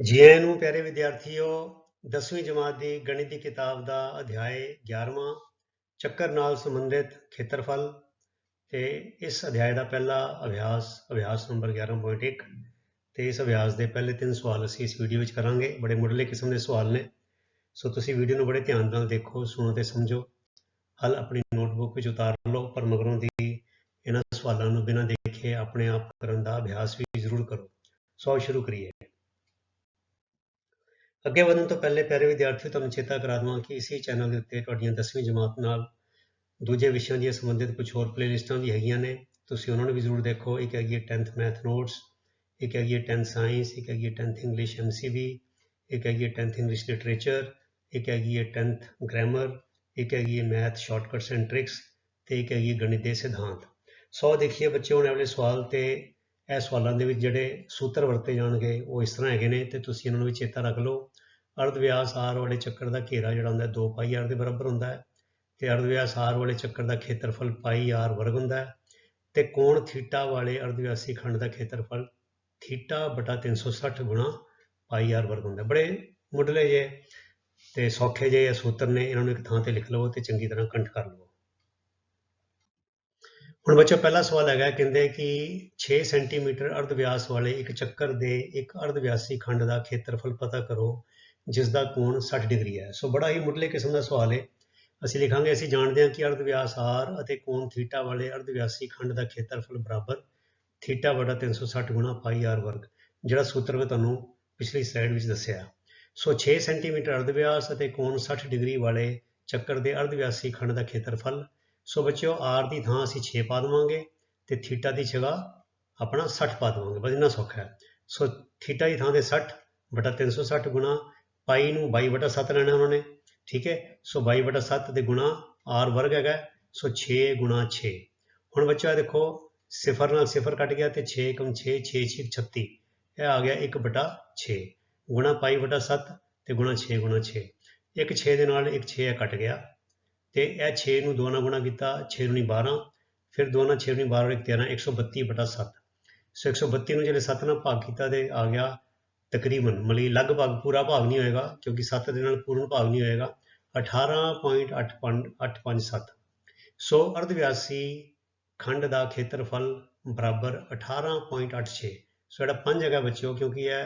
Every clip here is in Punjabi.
ਜੀ ਆਇਆਂ ਨੂੰ ਪਿਆਰੇ ਵਿਦਿਆਰਥੀਓ 10ਵੀਂ ਜਮਾਤ ਦੀ ਗਣਿਤ ਦੀ ਕਿਤਾਬ ਦਾ ਅਧਿਆਇ 11ਵਾਂ ਚੱਕਰ ਨਾਲ ਸੰਬੰਧਿਤ ਖੇਤਰਫਲ ਤੇ ਇਸ ਅਧਿਆਇ ਦਾ ਪਹਿਲਾ ਅਭਿਆਸ ਅਭਿਆਸ ਨੰਬਰ 11.1 ਤੇ ਇਸ ਅਭਿਆਸ ਦੇ ਪਹਿਲੇ ਤਿੰਨ ਸਵਾਲ ਅਸੀਂ ਇਸ ਵੀਡੀਓ ਵਿੱਚ ਕਰਾਂਗੇ। ਬੜੇ ਮੁੱਢਲੇ ਕਿਸਮ ਦੇ ਸਵਾਲ ਨੇ। ਸੋ ਤੁਸੀਂ ਵੀਡੀਓ ਨੂੰ ਬੜੇ ਧਿਆਨ ਨਾਲ ਦੇਖੋ, ਸੁਣੋ ਤੇ ਸਮਝੋ। ਹੱਲ ਆਪਣੀ ਨੋਟਬੁੱਕ ਵਿੱਚ ਉਤਾਰ ਲਓ, ਪਰ ਮਗਰੋਂ ਦੀ ਇਹਨਾਂ ਸਵਾਲਾਂ ਨੂੰ ਬਿਨਾਂ ਦੇਖੇ ਆਪਣੇ ਆਪ ਕਰਨ ਦਾ ਅਭਿਆਸ ਵੀ ਜ਼ਰੂਰ ਕਰੋ। ਸੋ ਆਓ ਸ਼ੁਰੂ ਕਰੀਏ। ਅੱਗੇ ਵਧਣ ਤੋਂ ਪਹਿਲੇ ਪਿਆਰੇ ਵਿਦਿਆਰਥੀਓ, ਤੁਹਾਨੂੰ ਚੇਤਾ ਕਰਾ ਦਵਾਂ ਕਿ ਇਸੇ ਚੈਨਲ ਦੇ ਉੱਤੇ ਤੁਹਾਡੀਆਂ 10ਵੀਂ ਜਮਾਤ ਨਾਲ ਦੂਜੇ ਵਿਸ਼ਿਆਂ ਦੀਆਂ ਸੰਬੰਧਿਤ ਕੁਝ ਹੋਰ ਪਲੇਲਿਸਟਾਂ ਵੀ ਹੈਗੀਆਂ ਨੇ। ਤੁਸੀਂ ਉਹਨਾਂ ਨੂੰ ਵੀ ਜ਼ਰੂਰ ਦੇਖੋ। ਇੱਕ ਹੈਗੀ ਹੈ 10th ਮੈਥ ਨੋਟਸ ਇੱਕ ਹੈਗੀ ਹੈ 10th ਸਾਇੰਸ ਇੱਕ ਹੈਗੀ ਹੈ 10th ਇੰਗਲਿਸ਼ ਐਮਸੀਬੀ ਇੱਕ ਹੈਗੀ ਹੈ 10th ਇੰਗਲਿਸ਼ ਲਿਟਰੇਚਰ ਇੱਕ ਹੈਗੀ ਹੈ 10th ਗ੍ਰਾਮਰ ਇੱਕ ਹੈਗੀ ਹੈ ਮੈਥ ਸ਼ਾਰਟਕਟਸ ਐਂਡ ਟ੍ਰਿਕਸ ਤੇ ਇੱਕ ਹੈਗੀ ਹੈ ਗਣਿਤ ਦੇ ਸਿਧਾਂਤ। ਸੋ ਦੇਖੀਏ ਬੱਚੇ ਹੁਣ ਅਗਲੇ ਸਵਾਲ ਤੇ ਇਹ ਸਵਾਲਾਂ ਦੇ ਵਿੱਚ ਜਿਹੜੇ ਸੂਤਰ ਵਰਤੇ ਜਾਣਗੇ ਉਹ ਇਸ ਤਰ੍ਹਾਂ ਹੈਗੇ ਨੇ, ਤੇ ਤੁਸੀਂ ਇਹਨਾਂ ਨੂੰ ਵੀ ਚੇਤਾ ਰੱਖ ਲਓ। ਅਰਧ ਵਿਆਸ r ਵਾਲੇ ਚੱਕਰ ਦਾ ਘੇਰਾ ਜਿਹੜਾ ਹੁੰਦਾ 2 ਪਾਈ ਆਰ ਦੇ ਬਰਾਬਰ ਹੁੰਦਾ ਹੈ, ਤੇ ਅਰਧ ਵਿਆਸ r ਵਾਲੇ ਚੱਕਰ ਦਾ ਖੇਤਰਫਲ ਪਾਈ ਆਰ ਵਰਗ ਹੁੰਦਾ ਹੈ, ਤੇ ਕੋਣ ਥੀਟਾ ਵਾਲੇ ਅਰਧਵਿਆਸੀ ਖੰਡ ਦਾ ਖੇਤਰਫਲ ਥੀਟਾ ਬਟਾ 360 ਗੁਣਾ ਪਾਈ ਆਰ ਵਰਗ ਹੁੰਦਾ ਬੜੇ ਮੁੱਢਲੇ ਜੇ ਤੇ ਸੌਖੇ ਜੇ ਇਹ ਸੂਤਰ ਨੇ, ਇਹਨਾਂ ਨੂੰ ਇੱਕ ਥਾਂ ਤੇ ਲਿਖ ਲਵੋ ਤੇ ਚੰਗੀ ਤਰ੍ਹਾਂ ਕੰਠ ਕਰ ਲਵੋ ਹੁਣ ਬੱਚਾ ਪਹਿਲਾ ਸਵਾਲ ਹੈਗਾ, ਕਹਿੰਦੇ ਕਿ 6 ਸੈਂਟੀਮੀਟਰ ਅਰਧ ਵਿਆਸ ਵਾਲੇ ਇੱਕ ਚੱਕਰ ਦੇ ਇੱਕ ਅਰਧ ਵਿਆਸੀ ਖੰਡ ਦਾ ਖੇਤਰਫਲ ਪਤਾ ਕਰੋ ਜਿਸ ਦਾ ਕੋਣ 60 ਡਿਗਰੀ ਹੈ। ਸੋ ਬੜਾ ਹੀ ਮੁੱਢਲੇ ਕਿਸਮ ਦਾ ਸਵਾਲ ਹੈ ਅਸੀਂ ਲਿਖਾਂਗੇ, ਅਸੀਂ ਜਾਣਦੇ ਹਾਂ ਕਿ ਅਰਧ ਵਿਆਸ r ਅਤੇ ਕੋਣ ਥੀਟਾ ਵਾਲੇ ਅਰਧ ਵਿਆਸੀ ਖੰਡ ਦਾ ਖੇਤਰਫਲ ਬਰਾਬਰ ਥੀਟਾ ਬਟਾ 360 ਗੁਣਾ ਪਾਈ r ਵਰਗ, ਜਿਹੜਾ ਸੂਤਰ ਮੈਂ ਤੁਹਾਨੂੰ ਪਿਛਲੀ ਸਲਾਈਡ ਵਿੱਚ ਦੱਸਿਆ। ਸੋ 6 ਸੈਂਟੀਮੀਟਰ ਅਰਧ ਵਿਆਸ ਅਤੇ ਕੋਣ 60 ਡਿਗਰੀ ਵਾਲੇ ਚੱਕਰ ਦੇ ਅਰਧ ਵਿਆਸੀ ਖੰਡ ਦਾ ਖੇਤਰਫਲ ਸੋ ਬੱਚਿਓ r ਦੀ ਥਾਂ ਅਸੀਂ 6 ਪਾ ਦੇਵਾਂਗੇ ਤੇ ਥੀਟਾ ਦੀ ਜਗ੍ਹਾ ਆਪਣਾ 60 ਪਾ ਦੇਵਾਂਗੇ, ਬਸ ਇੰਨਾ ਸੌਖਾ ਹੈ। ਸੋ ਥੀਟਾ ਦੀ ਥਾਂ ਤੇ 60 ਬਟਾ 360 ਗੁਣਾ ਪਾਈ ਨੂੰ 22 ਬਟਾ 7 ਲੈਣਾ ਉਹਨਾਂ ਨੇ, ਠੀਕ ਹੈ? ਸੋ 22 ਬਟਾ 7 ਦੇ ਗੁਣਾ r ਵਰਗ ਹੈਗਾ ਸੋ 6 ਗੁਣਾ 6 ਹੁਣ ਬੱਚਾ ਇਹ ਦੇਖੋ, ਸਿਫਰ ਨਾਲ ਸਿਫਰ ਕੱਟ ਗਿਆ ਤੇ 6 ਕਮ 6 6 6 36 ਇਹ ਆ ਗਿਆ 1 ਬਟਾ 6 ਗੁਣਾ ਪਾਈ ਬਟਾ 7 ਤੇ ਗੁਣਾ 6 ਗੁਣਾ 6 ਇੱਕ 6 ਦੇ ਨਾਲ ਇੱਕ 6 ਕੱਟ ਗਿਆ। ਤੇ ਇਹ 6 ਨੂੰ 2 ਨਾਲ ਗੁਣਾ ਕੀਤਾ 6 ਨੂੰ 12 ਫਿਰ 2 ਨਾਲ 6 ਨੂੰ 12 ਇੱਕ 13 132 ਬਟਾ 7 ਸੋ 132 ਨੂੰ ਜਿਹੜੇ 7 ਨਾਲ ਭਾਗ ਕੀਤਾ ਤੇ ਆ ਗਿਆ ਤਕਰੀਬਨ, ਮਤਲਬ ਲਗਭਗ ਪੂਰਾ ਭਾਗ ਨਹੀਂ ਹੋਏਗਾ, ਕਿਉਂਕਿ 7 ਦੇ ਨਾਲ ਪੂਰਨ ਭਾਗ ਨਹੀਂ ਹੋਏਗਾ 18.857 ਸੋ ਅਰਧਵਿਆਸੀ ਖੰਡ ਦਾ ਖੇਤਰਫਲ ਬਰਾਬਰ 18.86 ਸੋ ਜਿਹੜਾ 5 ਹੈਗਾ ਬੱਚਿਓ, ਕਿਉਂਕਿ ਇਹ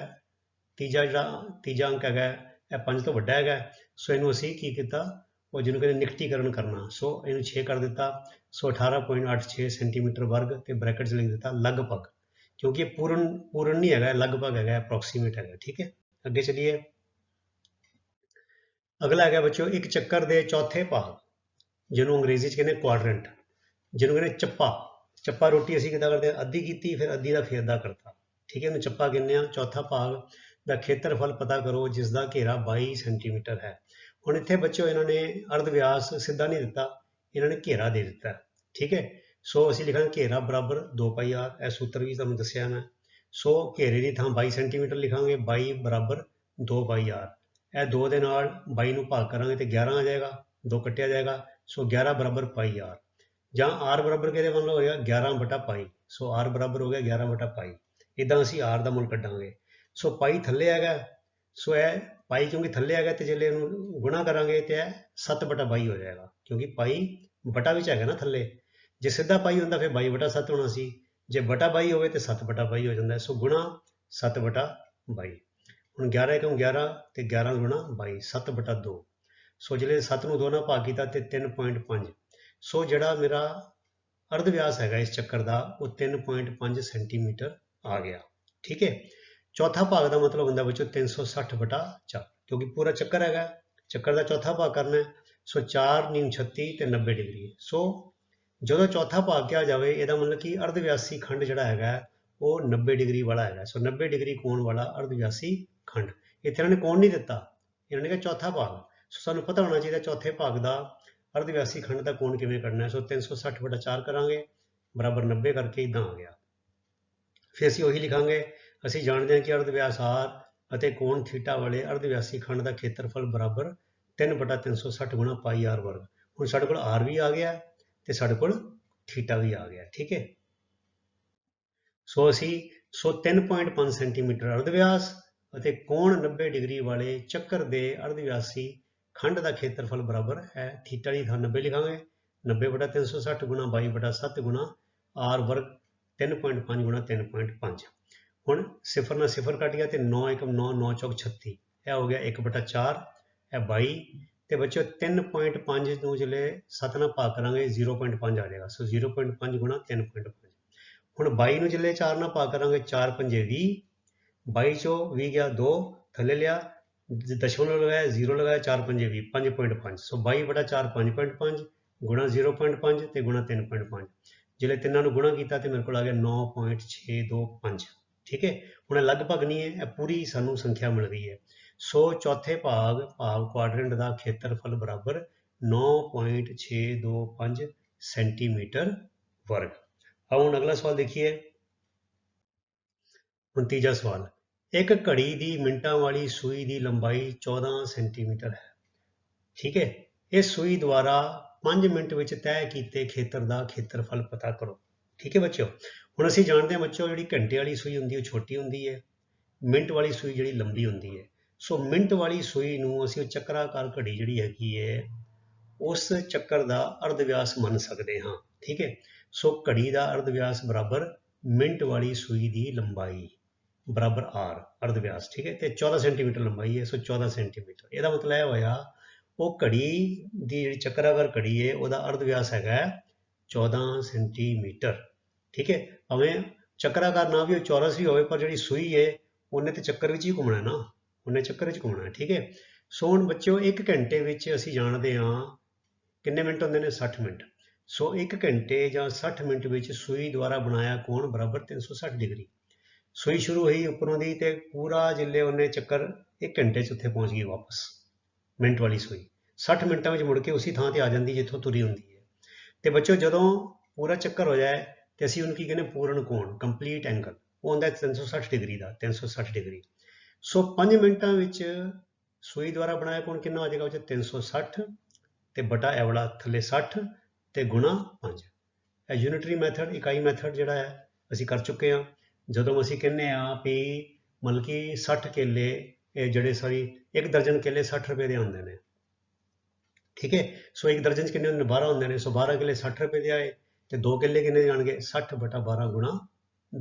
ਤੀਜਾ ਜਿਹੜਾ, ਤੀਜਾ ਅੰਕ ਹੈਗਾ, ਇਹ 5 ਤੋਂ ਵੱਡਾ ਹੈਗਾ। ਸੋ ਇਹਨੂੰ ਅਸੀਂ ਕੀ ਕੀਤਾ? ਉਹ ਜਿਹਨੂੰ ਕਹਿੰਦੇ ਨਿਕਟੀਕਰਨ ਕਰਨਾ। ਸੋ ਇਹਨੂੰ 6 ਕਰ ਦਿੱਤਾ। ਸੋ 18.86 ਸੈਂਟੀਮੀਟਰ ਵਰਗ ਤੇ ਬ੍ਰੈਕਟ 'ਚ ਲਿਖ ਦਿੱਤਾ ਲਗਭਗ। ਕਿਉਂਕਿ ਇਹ ਪੂਰਨ ਪੂਰਨ ਨਹੀਂ ਹੈਗਾ ਲਗਭਗ ਹੈਗਾ ਅਪਰੋਕਸੀਮੇਟ ਹੈਗਾ, ਠੀਕ ਹੈ? ਅੱਗੇ ਚਲੀਏ। ਅਗਲਾ ਹੈਗਾ ਬੱਚਿਓ, ਇੱਕ ਚੱਕਰ ਦੇ ਚੌਥੇ ਭਾਗ, ਜਿਹਨੂੰ ਅੰਗਰੇਜ਼ੀ 'ਚ ਕਹਿੰਦੇ ਕੁਆਡਰੈਂਟ ਜਿਹਨੂੰ ਕਹਿੰਦੇ ਚੱਪਾ। ਚੱਪਾ ਰੋਟੀ ਅਸੀਂ ਕਿੱਦਾਂ ਕਰਦੇ ਹਾਂ? ਅੱਧੀ ਕੀਤੀ, ਫਿਰ ਅੱਧੀ ਦਾ ਫੇਰਦਾ ਕਰਤਾ। ਠੀਕ ਹੈ? ਇਹਨੂੰ ਚੱਪਾ ਕਹਿੰਦੇ ਆ ਚੌਥਾ ਭਾਗ ਦਾ ਖੇਤਰਫਲ ਪਤਾ ਕਰੋ ਜਿਸ ਦਾ ਘੇਰਾ 22 ਸੈਂਟੀਮੀਟਰ ਹੈ। ਹੁਣ ਇੱਥੇ ਬੱਚਿਓ, ਇਹਨਾਂ ਨੇ ਅਰਧ ਵਿਆਸ ਸਿੱਧਾ ਨਹੀਂ ਦਿੱਤਾ, ਇਹਨਾਂ ਨੇ ਘੇਰਾ ਦੇ ਦਿੱਤਾ, ਠੀਕ ਹੈ? ਸੋ ਅਸੀਂ ਲਿਖਾਂਗੇ ਘੇਰਾ ਬਰਾਬਰ 2 ਪਾਈ r ਇਹ ਸੂਤਰ ਵੀ ਤੁਹਾਨੂੰ ਦੱਸਿਆ ਮੈਂ। ਸੋ ਘੇਰੇ ਦੀ ਥਾਂ 22 ਸੈਂਟੀਮੀਟਰ ਲਿਖਾਂਗੇ 22 ਬਰਾਬਰ 2 ਪਾਈ r ਇਹ 2 ਦੇ ਨਾਲ 22 ਨੂੰ ਭਾਗ ਕਰਾਂਗੇ ਤੇ 11 ਆ ਜਾਏਗਾ 2 ਕੱਟਿਆ ਜਾਏਗਾ, ਸੋ 11 ਬਰਾਬਰ ਪਾਈ r ਜਾਂ r ਬਰਾਬਰ ਕਿਹਦੇ ਵੱਲ ਹੋਏਗਾ? 11 ਬਟਾ ਪਾਈ। ਸੋ r ਬਰਾਬਰ ਹੋ ਗਿਆ 11 ਬਟਾ ਪਾਈ। ਇਦਾਂ ਅਸੀਂ r ਦਾ ਮੁੱਲ ਕੱਢਾਂਗੇ। ਸੋ ਪਾਈ ਥੱਲੇ ਹੈਗਾ, ਸੋ ਇਹ ਪਾਈ ਕਿਉਂਕਿ ਥੱਲੇ ਹੈਗਾ ਤੇ ਜੇ ਇਹਨੂੰ ਗੁਣਾ ਕਰਾਂਗੇ ਤੇ ਇਹ 7 ਬਟਾ 22 ਹੋ ਜਾਏਗਾ। ਕਿਉਂਕਿ ਪਾਈ ਬਟਾ ਵਿੱਚ ਹੈਗਾ ਨਾ ਥੱਲੇ। ਜੇ ਸਿੱਧਾ ਪਾਈ ਹੁੰਦਾ ਫਿਰ 22 ਬਟਾ 7 ਹੋਣਾ ਸੀ। ਜੇ ਬਟਾ 22 ਹੋਵੇ ਤੇ 7 ਬਟਾ 22 ਹੋ ਜਾਂਦਾ ਸੋ ਗੁਣਾ 7 ਬਟਾ 22 ਹੁਣ 11 ਕਿਉਂ 11 ਤੇ 11 ਗੁਣਾ 22 7 ਬਟਾ 2 ਸੋ ਜਿਹੜੇ 7 ਨੂੰ 2 ਨਾਲ ਭਾਗ ਕੀਤਾ ਤੇ 3.5 ਸੋ ਜਿਹੜਾ ਮੇਰਾ ਅਰਧ ਵਿਆਸ ਹੈਗਾ ਇਸ ਚੱਕਰ ਦਾ, ਉਹ 3.5 ਸੈਂਟੀਮੀਟਰ ਆ ਗਿਆ। ਠੀਕ ਹੈ? ਚੌਥਾ ਭਾਗ ਦਾ ਮਤਲਬ ਹੁੰਦਾ ਬੱਚੋ 360 ਬਟਾ 4 ਕਿਉਂਕਿ ਪੂਰਾ ਚੱਕਰ ਹੈਗਾ, ਚੱਕਰ ਦਾ ਚੌਥਾ ਭਾਗ ਕਰਨਾ ਸੋ 4 ਨਿਊ 36 ਤੇ 90 ਡਿਗਰੀ ਸੋ ਜਦੋਂ ਚੌਥਾ ਭਾਗ ਕਿਹਾ ਜਾਵੇ, ਇਹਦਾ ਮਤਲਬ ਕਿ ਅਰਧਵਿਆਸੀ ਖੰਡ ਜਿਹੜਾ ਹੈਗਾ, ਉਹ 90 ਡਿਗਰੀ ਵਾਲਾ ਹੈਗਾ। ਸੋ 90 ਡਿਗਰੀ ਕੋਣ ਵਾਲਾ? ਅਰਧਵਿਆਸੀ ਖੰਡ। ਇੱਥੇ ਇਹਨਾਂ ਨੇ ਕੋਣ ਨਹੀਂ ਦਿੱਤਾ? ਇਹਨਾਂ ਨੇ ਕਿਹਾ ਚੌਥਾ ਭਾਗ। ਸੋ ਸਾਨੂੰ ਪਤਾ ਹੋਣਾ ਚਾਹੀਦਾ ਚੌਥੇ ਭਾਗ ਦਾ ਅਰਧਵਿਆਸੀ ਖੰਡ ਦਾ ਕੋਣ ਕਿਵੇਂ ਕੱਢਣਾ ਹੈ। ਸੋ 360 ਬਟਾ 4 ਕਰਾਂਗੇ, ਬਰਾਬਰ 90 ਕਰਕੇ ਇਦਾਂ ਆ ਗਿਆ। ਫਿਰ ਅਸੀਂ ਉਹੀ ਲਿਖਾਂਗੇ ਅਸੀਂ ਜਾਣਦੇ ਹਾਂ ਕਿ ਅਰਧ ਵਿਆਸ r ਅਤੇ ਕੋਣ ਥੀਟਾ ਵਾਲੇ ਅਰਧ ਵਿਆਸੀ ਖੰਡ ਦਾ ਖੇਤਰਫਲ ਬਰਾਬਰ 3 ਬਟਾ 360 ਗੁਣਾ ਪਾਈ r ਵਰਗ। ਹੁਣ ਸਾਡੇ ਕੋਲ r ਵੀ ਆ ਗਿਆ ਤੇ ਸਾਡੇ ਕੋਲ ਥੀਟਾ ਵੀ ਆ ਗਿਆ, ਠੀਕ ਹੈ? ਸੋ ਅਸੀਂ, ਸੋ 3.5 ਸੈਂਟੀਮੀਟਰ ਅਰਧ ਵਿਆਸ ਅਤੇ ਕੋਣ 90 ਡਿਗਰੀ ਵਾਲੇ ਚੱਕਰ ਦੇ ਅਰਧਵਿਆਸੀ ਖੰਡ ਦਾ ਖੇਤਰਫਲ ਬਰਾਬਰ ਹੈ, ਥੀਟਾ ਦੀ ਥਾਂ 90 ਲਿਖਾਂਗੇ। 90 ਬਟਾ 360 ਗੁਣਾ 22 ਬਟਾ 7 ਗੁਣਾ r ਵਰਗ 3.5 ਗੁਣਾ 3.5 ਹੁਣ ਸਿਫਰ ਨਾਲ ਸਿਫਰ ਕੱਟ ਗਿਆ ਤੇ 9 ਏਕਮ 9 9 ਚੌਕ 36 ਇਹ ਹੋ ਗਿਆ 1 ਬਟਾ 4 ਇਹ 22 ਤੇ ਬੱਚਿਓ 3.5 ਨੂੰ ਜਿਹੜੇ 7 ਨਾਲ ਭਾਗ ਕਰਾਂਗੇ 0.5 ਆ ਜਾਏਗਾ। ਸੋ 0.5 ਗੁਣਾ 3.5 ਹੁਣ 22 ਨੂੰ ਜਿਹੜੇ 4 ਨਾਲ ਭਾਗ ਕਰਾਂਗੇ 4 ਪੰਜੇ 20 22 ਚੋਂ 20 ਗਿਆ 2 ਥੱਲੇ ਲਿਆ ਦ- ਦਸ਼ਮਲਵ ਲਗਾਇਆ 0 ਲਗਾਇਆ 4 ਪੰਜੇ 20 5.5 ਸੋ 22 ਬਟਾ 4 5.5 ਗੁਣਾ 0.5 ਤੇ ਗੁਣਾ 3.5 ਜਿਹੜੇ ਤਿੰਨਾਂ ਨੂੰ ਗੁਣਾ ਕੀਤਾ ਤੇ ਮੇਰੇ ਕੋਲ ਆ ਗਿਆ 9.625 ਠੀਕ ਹੈ? ਹੁਣ ਇਹ ਲਗਭਗ ਨਹੀਂ ਹੈ, ਇਹ ਪੂਰੀ ਸਾਨੂੰ ਸੰਖਿਆ ਮਿਲ ਰਹੀ ਹੈ। ਸੋ ਚੌਥੇ ਭਾਗ ਭਾਗ ਕੁਆਡਰੈਂਟ ਦਾ ਖੇਤਰਫਲ ਬਰਾਬਰ 9.625 ਸੈਂਟੀਮੀਟਰ ਵਰਗ। ਆਓ ਹੁਣ ਅਗਲਾ ਸਵਾਲ ਦੇਖੀਏ। ਹੁਣ ਤੀਜਾ ਸਵਾਲ, ਇੱਕ ਘੜੀ ਦੀ ਮਿੰਟਾਂ ਵਾਲੀ ਸੂਈ ਦੀ ਲੰਬਾਈ 14 ਸੈਂਟੀਮੀਟਰ ਹੈ। ਠੀਕ ਹੈ? ਇਸ ਸੂਈ ਦੁਆਰਾ 5 ਮਿੰਟ ਵਿੱਚ ਤੈਅ ਕੀਤੇ ਖੇਤਰ ਦਾ ਖੇਤਰਫਲ ਪਤਾ ਕਰੋ। ਠੀਕ ਹੈ ਬੱਚਿਓ? ਹੁਣ ਅਸੀਂ ਜਾਣਦੇ ਹਾਂ ਬੱਚਿਓ, ਜਿਹੜੀ ਘੰਟੇ ਵਾਲੀ ਸੂਈ ਹੁੰਦੀ ਉਹ ਛੋਟੀ ਹੁੰਦੀ ਹੈ। ਮਿੰਟ ਵਾਲੀ ਸੂਈ ਜਿਹੜੀ ਲੰਬੀ ਹੁੰਦੀ ਹੈ। ਸੋ ਮਿੰਟ ਵਾਲੀ ਸੂਈ ਨੂੰ ਅਸੀਂ ਉਹ ਚੱਕਰਾਕਾਰ ਘੜੀ ਜਿਹੜੀ ਹੈਗੀ ਹੈ, ਉਸ ਚੱਕਰ ਦਾ ਅਰਧ ਵਿਆਸ ਮੰਨ ਸਕਦੇ ਹਾਂ। ਠੀਕ ਹੈ? ਸੋ ਘੜੀ ਦਾ ਅਰਧ ਵਿਆਸ ਬਰਾਬਰ ਮਿੰਟ ਵਾਲੀ ਸੂਈ ਦੀ ਲੰਬਾਈ, ਬਰਾਬਰ r ਅਰਧ ਵਿਆਸ ਠੀਕ ਹੈ? ਤੇ 14 ਸੈਂਟੀਮੀਟਰ ਲੰਬਾਈ ਹੈ, ਸੋ 14 ਸੈਂਟੀਮੀਟਰ। ਇਹਦਾ ਮਤਲਬ ਇਹ ਹੋਇਆ, ਉਹ ਘੜੀ ਦੀ ਜਿਹੜੀ ਚੱਕਰਾਕਾਰ ਘੜੀ ਹੈ, ਉਹਦਾ ਅਰਧ ਵਿਆਸ ਹੈਗਾ ਹੈ 14 ਸੈਂਟੀਮੀਟਰ। ਠੀਕ ਹੈ? ਭਾਵੇਂ ਚੱਕਰਾਕਾਰ ਨਾ ਵੀ ਹੋਵੇ ਚੌਰਸ ਵੀ ਹੋਵੇ, ਪਰ ਜਿਹੜੀ ਸੂਈ ਹੈ ਉਹਨੇ ਤੇ ਚੱਕਰ ਵਿੱਚ ਹੀ ਘੁੰਮਣਾ ਨਾ। ਉਹਨੇ ਚੱਕਰ ਵਿੱਚ ਘੁੰਮਣਾ, ਠੀਕ ਹੈ? ਸੋ ਹੁਣ ਬੱਚਿਓ 1 ਘੰਟੇ ਵਿੱਚ ਅਸੀਂ ਜਾਣਦੇ ਹਾਂ ਕਿੰਨੇ ਮਿੰਟ ਹੁੰਦੇ ਨੇ? 60 ਮਿੰਟ। ਸੋ 1 ਘੰਟੇ ਜਾਂ 60 ਮਿੰਟ ਵਿੱਚ ਸੂਈ ਦੁਆਰਾ ਬਣਾਇਆ ਕੋਣ? ਬਰਾਬਰ 360 ਡਿਗਰੀ। ਸੂਈ ਸ਼ੁਰੂ ਹੋਈ ਉੱਪਰੋਂ ਦੀ ਤੇ ਪੂਰਾ ਜਿੱਲੇ ਉਹਨੇ ਚੱਕਰ 1 ਘੰਟੇ 'ਚ ਉੱਥੇ ਪਹੁੰਚ ਗਈ ਵਾਪਸ। ਮਿੰਟ ਵਾਲੀ ਸੂਈ। 60 ਮਿੰਟਾਂ ਵਿੱਚ ਮੁੜ ਕੇ ਉਸੇ ਥਾਂ ਤੇ ਆ ਜਾਂਦੀ ਜਿੱਥੋਂ ਤੁਰੀ ਹੁੰਦੀ ਹੈ। ਤੇ ਬੱਚਿਓ, ਜਦੋਂ ਪੂਰਾ ਚੱਕਰ ਹੋ ਜਾਏ ਤੇ ਅਸੀਂ ਉਹਨੂੰ ਕੀ ਕਹਿੰਦੇ ਪੂਰਨ ਕੋਣ ਕੰਪਲੀਟ ਐਂਗਲ ਉਹ ਹੁੰਦਾ ਹੈ 360 ਡਿਗਰੀ ਦਾ 360 ਡਿਗਰੀ। ਸੋ 5 ਮਿੰਟਾਂ ਵਿੱਚ ਸੂਈ ਦੁਆਰਾ ਬਣਾਇਆ ਕੋਣ ਕਿੰਨਾ ਆ ਜਾਏਗਾ ਉਹ 'ਚ? 360 ਤੇ ਬਟਾ ਇਹ ਵਾਲਾ ਥੱਲੇ 60 ਤੇ ਗੁਣਾ 5 ਇਹ ਯੂਨਿਟਰੀ ਮੈਥਡ ਇਕਾਈ ਮੈਥਡ ਜਿਹੜਾ ਹੈ, ਅਸੀਂ ਕਰ ਚੁੱਕੇ ਹਾਂ। ਜਦੋਂ ਅਸੀਂ ਕਹਿੰਦੇ ਆ ਵੀ ਮਤਲਬ ਕਿ 60 ਕੇਲੇ, ਇਹ ਜਿਹੜੇ ਸਾਰੀ ਇੱਕ ਦਰਜਨ ਕੇਲੇ 60 ਰੁਪਏ ਦੇ ਆਉਂਦੇ ਨੇ। ਠੀਕ ਹੈ? ਸੋ ਇੱਕ ਦਰਜਨ ਚ ਕਿੰਨੇ ਹੁੰਦੇ ਨੇ? 12 ਹੁੰਦੇ ਨੇ। ਸੋ 12 ਕਿੱਲੇ 60 ਰੁਪਏ ਦੇ ਆਏ। ਤੇ 2 ਕਿੱਲੇ ਕਿੰਨੇ ਦੇ ਆਣਗੇ 60 ਬਟਾ 12 ਗੁਣਾ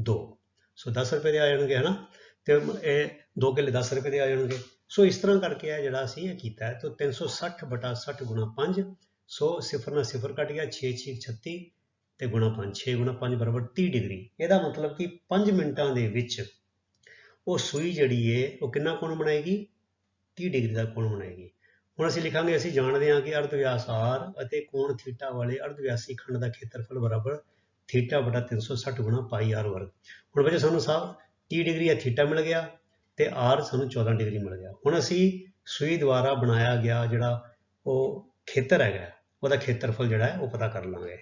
2 ਸੋ 10 ਰੁਪਏ ਦੇ ਆ ਜਾਣਗੇ, ਹਨਾ? ਤੇ ਇਹ 2 ਕਿੱਲੇ 10 ਰੁਪਏ ਦੇ ਆ ਜਾਣਗੇ। ਸੋ ਇਸ ਤਰ੍ਹਾਂ ਕਰਕੇ ਇਹ ਜਿਹੜਾ ਅਸੀਂ ਇਹ ਕੀਤਾ ਹੈ, ਤਾਂ 360 ਬਟਾ 60 ਗੁਣਾ 5 ਸੋ ਸਿਫਰ ਨਾਲ ਸਿਫਰ ਕੱਟ ਗਿਆ 6 6 36 ਤੇ ਗੁਣਾ 5 6 ਗੁਣਾ 5 ਬਰਾਬਰ 30 ਡਿਗਰੀ। ਇਹਦਾ ਮਤਲਬ ਕਿ 5 ਮਿੰਟਾਂ ਦੇ ਵਿੱਚ ਉਹ ਸੂਈ ਜਿਹੜੀ ਏ, ਉਹ ਕਿੰਨਾ ਕੋਣ ਬਣਾਏਗੀ? 30 ਡਿਗਰੀ ਦਾ ਕੋਣ ਬਣਾਏਗੀ। ਹੁਣ ਅਸੀਂ ਲਿਖਾਂਗੇ, ਅਸੀਂ ਜਾਣਦੇ ਹਾਂ ਕਿ ਅਰਧ ਵਿਆਸ r ਅਤੇ ਕੋਣ ਥੀਟਾ ਵਾਲੇ ਅਰਧ ਵਿਆਸੀ ਖੰਡ ਦਾ ਖੇਤਰਫਲ ਬਰਾਬਰ ਥੀਟਾ ਬਟਾ 360 ਗੁਣਾ ਪਾਈ r ਵਰਗ। ਹੁਣ ਬੱਚੇ, ਸਾਨੂੰ ਸਾਹਿਬ 30 ਡਿਗਰੀ ਆ ਥੀਟਾ ਮਿਲ ਗਿਆ ਤੇ r ਸਾਨੂੰ 14 ਡਿਗਰੀ ਮਿਲ ਗਿਆ। ਹੁਣ ਅਸੀਂ ਸੂਈ ਦੁਆਰਾ ਬਣਾਇਆ ਗਿਆ ਜਿਹੜਾ ਉਹ ਖੇਤਰ ਹੈਗਾ, ਉਹਦਾ ਖੇਤਰਫਲ ਜਿਹੜਾ ਹੈ ਉਹ ਪਤਾ ਕਰ ਲਾਂਗੇ।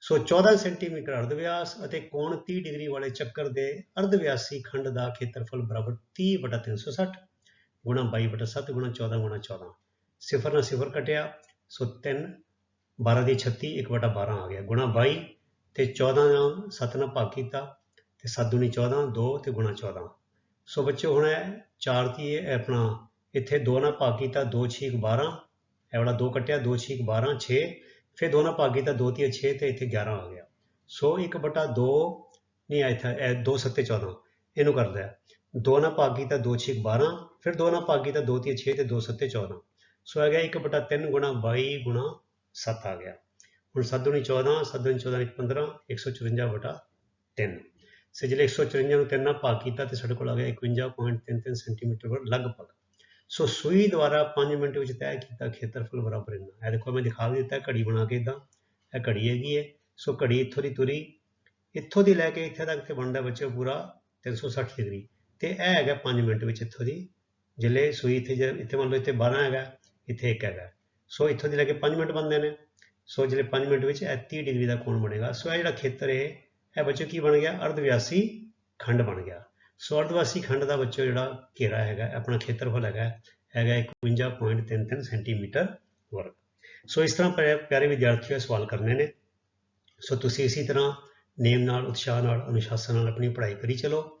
ਸੋ 14 ਸੈਂਟੀਮੀਟਰ ਅਰਧ ਵਿਆਸ ਅਤੇ ਕੋਣ 30 ਡਿਗਰੀ ਵਾਲੇ ਚੱਕਰ ਦੇ ਅਰਧ ਵਿਆਸੀ ਖੰਡ ਦਾ ਖੇਤਰਫਲ ਬਰਾਬਰ 30 ਬਟਾ 360 ਗੁਣਾ 22 ਬਟਾ 7 ਗੁਣਾ 14 ਗੁਣਾ 14 ਸਿਫਰ ਨਾਲ ਸਿਫਰ ਕਟਿਆ ਸੋ 3 12 ਦੀ 36 1 ਬਟਾ 12 ਆ ਗਿਆ ਗੁਣਾ 22 ਤੇ 14 ਨਾਲ 7 ਨਾਲ ਭਾਗ ਕੀਤਾ ਤੇ 7 ਦੁਨੀ 14 2 ਤੇ ਗੁਣਾ 14 ਸੋ ਬੱਚੇ ਹੁਣ ਇਹ 4 ਦੀ ਆਪਣਾ ਇੱਥੇ 2 ਨਾਲ ਭਾਗ ਕੀਤਾ 2 6 12 ਇਹ ਵਾਲਾ 2 ਕੱਟਿਆ 2 6 12 6 ਫਿਰ 2 ਨਾਲ ਭਾਗ ਕੀਤਾ 2 3 6 ਤੇ ਇੱਥੇ 11 ਆ ਗਿਆ ਸੋ 1 ਬਟਾ 2 ਨਹੀਂ ਆਇਆ ਇੱਥੇ ਇਹ 2 7 14 ਇਹਨੂੰ ਕਰਦਾ ਹੈ 2 ਨਾਲ ਭਾਗ ਕੀਤਾ 2 6 12 ਫਿਰ 2 ਨਾਲ ਭਾਗ ਕੀਤਾ 2 3 6 ਤੇ 2 7 14 ਸੋ ਆ ਗਿਆ 1 ਬਟਾ 3 ਗੁਣਾ 22 ਗੁਣਾ 7 ਆ ਗਿਆ। ਹੁਣ 7 ਦੁਨੀ 14 7 ਦੁਨੀ 14 ਇੱਕ 15 154 ਬਟਾ 3 ਸੇ ਜਿਹੜੇ 154 ਨੂੰ 3 ਨਾਲ ਭਾਗ ਕੀਤਾ ਤੇ ਸਾਡੇ ਕੋਲ ਆ ਗਿਆ 51.33 ਸੈਂਟੀਮੀਟਰ ਲਗਭਗ। ਸੋ ਸੂਈ ਦੁਆਰਾ 5 ਮਿੰਟ ਵਿੱਚ ਤੈਅ ਕੀਤਾ ਖੇਤਰਫਲ ਬਰਾਬਰ ਇੰਨਾ। ਇਹ ਦੇਖੋ ਮੈਂ ਦਿਖਾ ਵੀ ਦਿੱਤਾ ਘੜੀ ਬਣਾ ਕੇ ਇਦਾਂ ਇਹ ਘੜੀ ਹੈਗੀ ਹੈ। ਸੋ ਘੜੀ ਇੱਥੋਂ ਦੀ ਤੁਰੀ, ਇੱਥੋਂ ਦੀ ਲੈ ਕੇ ਇੱਥੇ ਤੱਕ ਤੇ ਬਣਦਾ ਬੱਚੇ ਪੂਰਾ 360 ਡਿਗਰੀ। ਤੇ ਇਹ ਹੈਗਾ 5 ਮਿੰਟ ਵਿੱਚ ਇੱਥੋਂ ਦੀ। ਜਿਲੇ, ਸੂਈ ਇੱਥੇ ਜੇ ਇੱਥੇ ਮੰਨ ਲਓ ਇੱਥੇ 12 ਹੈਗਾ, ਇੱਥੇ 1 ਹੈਗਾ। ਸੋ ਇੱਥੋਂ ਦੀ ਲੈ ਕੇ 5 ਮਿੰਟ ਬਣਦੇ ਨੇ। ਸੋ ਜਿਹੜੇ 5 ਮਿੰਟ ਵਿੱਚ ਇਹ 30 ਡਿਗਰੀ ਦਾ ਕੋਣ ਬਣੇਗਾ। ਸੋ ਇਹ ਜਿਹੜਾ ਖੇਤਰ ਹੈ ਇਹ ਬੱਚੋ ਕੀ ਬਣ ਗਿਆ? ਅਰਧਵਿਆਸੀ ਖੰਡ ਬਣ ਗਿਆ। ਸੋ ਅਰਧਵਾਸੀ ਖੰਡ ਦਾ ਬੱਚੋ ਜਿਹੜਾ ਘੇਰਾ ਹੈਗਾ ਆਪਣਾ ਖੇਤਰਫਲ ਹੈਗਾ। ਹੈਗਾ 51.33 ਸੈਂਟੀਮੀਟਰ ਵਰਗ। ਸੋ ਇਸ ਤਰ੍ਹਾਂ ਪਿਆ- ਪਿਆਰੇ ਵਿਦਿਆਰਥੀਓ, ਇਹ ਸਵਾਲ ਕਰਨੇ ਨੇ। ਸੋ ਤੁਸੀਂ ਇਸੇ ਤਰ੍ਹਾਂ ਨੇਮ ਨਾਲ, ਉਤਸ਼ਾਹ ਨਾਲ, ਅਨੁਸ਼ਾਸਨ ਨਾਲ ਆਪਣੀ ਪੜ੍ਹਾਈ ਕਰੀ ਚਲੋ।